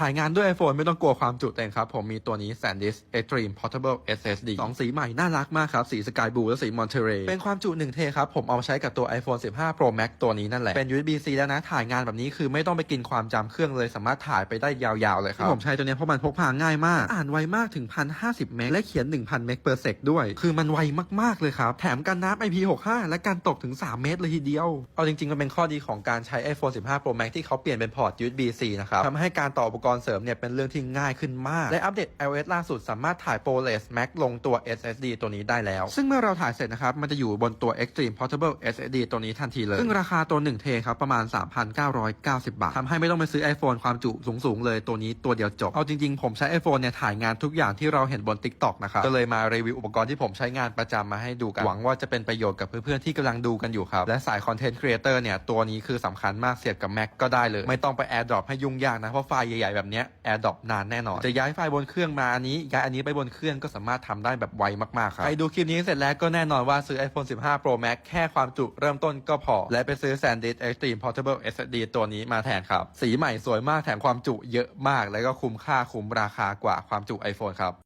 ถ่ายงานด้วย iPhone ไม่ต้องกลัวความจุเต็มครับ ผมมีตัวนี้ SanDisk Extreme Portable SSD สองสีใหม่น่ารักมากครับ สี Sky Blue และสี Monterey เป็นความจุ1เทครับ ผมเอามาใช้กับตัว iPhone 15 Pro Max ตัวนี้นั่นแหละ เป็น USB-C แล้วนะ ถ่ายงานแบบนี้คือไม่ต้องไปกินความจำเครื่องเลยสามารถถ่ายไปได้ยาวๆเลยครับที่ผมใช้ตัวเนี้ยเพราะมันพกพาง่ายมาก อ่านไวมากถึง 1,050 เมกและเขียน 1,000 เมก per sec ด้วย คือมันไวมากๆเลยครับแถมกันน้ำ IP65 และการตกถึง 3 เมตรเลยทีเดียวเอาจริงๆมันเป็นข้อดีของการใช้ iPhone 15 Pro Max ที่เขาเปลี่ยนเป็นพอร์ต USB-C นะครับทำให้การต่ออุปกรณ์เสริมเนี่ยเป็นเรื่องที่ง่ายขึ้นมาก และอัปเดต iOS ล่าสุดสามารถถ่าย ProRes Max ลงตัว SSD ตัวนี้ได้แล้ว ซึ่งเมื่อเราถ่ายเสร็จนะครับ มันจะอยู่บนตัว Extreme Portable SSD ตัวนี้ทันทีเลย ซึ่งราคาตัว1เทครับประมาณ 3,990 บาททำให้ไม่ต้องไปซื้อ iPhone ความจุสูงๆเลยตัวนี้ตัวเดียวจบ เอาจริงๆ ผมใช้ iPhone เนี่ยถ่ายงานทุกอย่างที่เราเห็นบน TikTok นะครับก็เลยมารีวิวอุปกรณ์ที่ผมใช้งานประจำมาให้ดูกันหวังว่าจะเป็นประโยชน์กับเพื่อนๆที่กำลังดูกันอยู่ครับและสายคอนเทนต์ครีเอเตอร์เนี่ยตัวนี้คือสำคัญมากเสียบกับ Mac ก็ได้เลย ไม่ต้องไป AirDrop ให้ยุ่งยากนะเพราะไฟล์ใหญ่ๆแบบนี้ AirDrop นานแน่นอน จะย้ายไฟล์บนเครื่องมาอันนี้ ย้ายอันนี้ไปบนเครื่องก็สามารถทำได้แบบไวมากๆครับ ใครดูคลิปนี้เสร็จแล้วก็แน่นอนว่าซื้อ iPhone 15 Pro Max แค่ความจุเริ่มต้นก็พอ และไปซื้อ SanDisk Extreme Portable SSD ตัวนี้มาแทนครับ สีใหม่สวยมากแถมความจุเยอะมาก แล้วก็คุ้มค่าคุ้มราคากว่าความจุ iPhone ครับ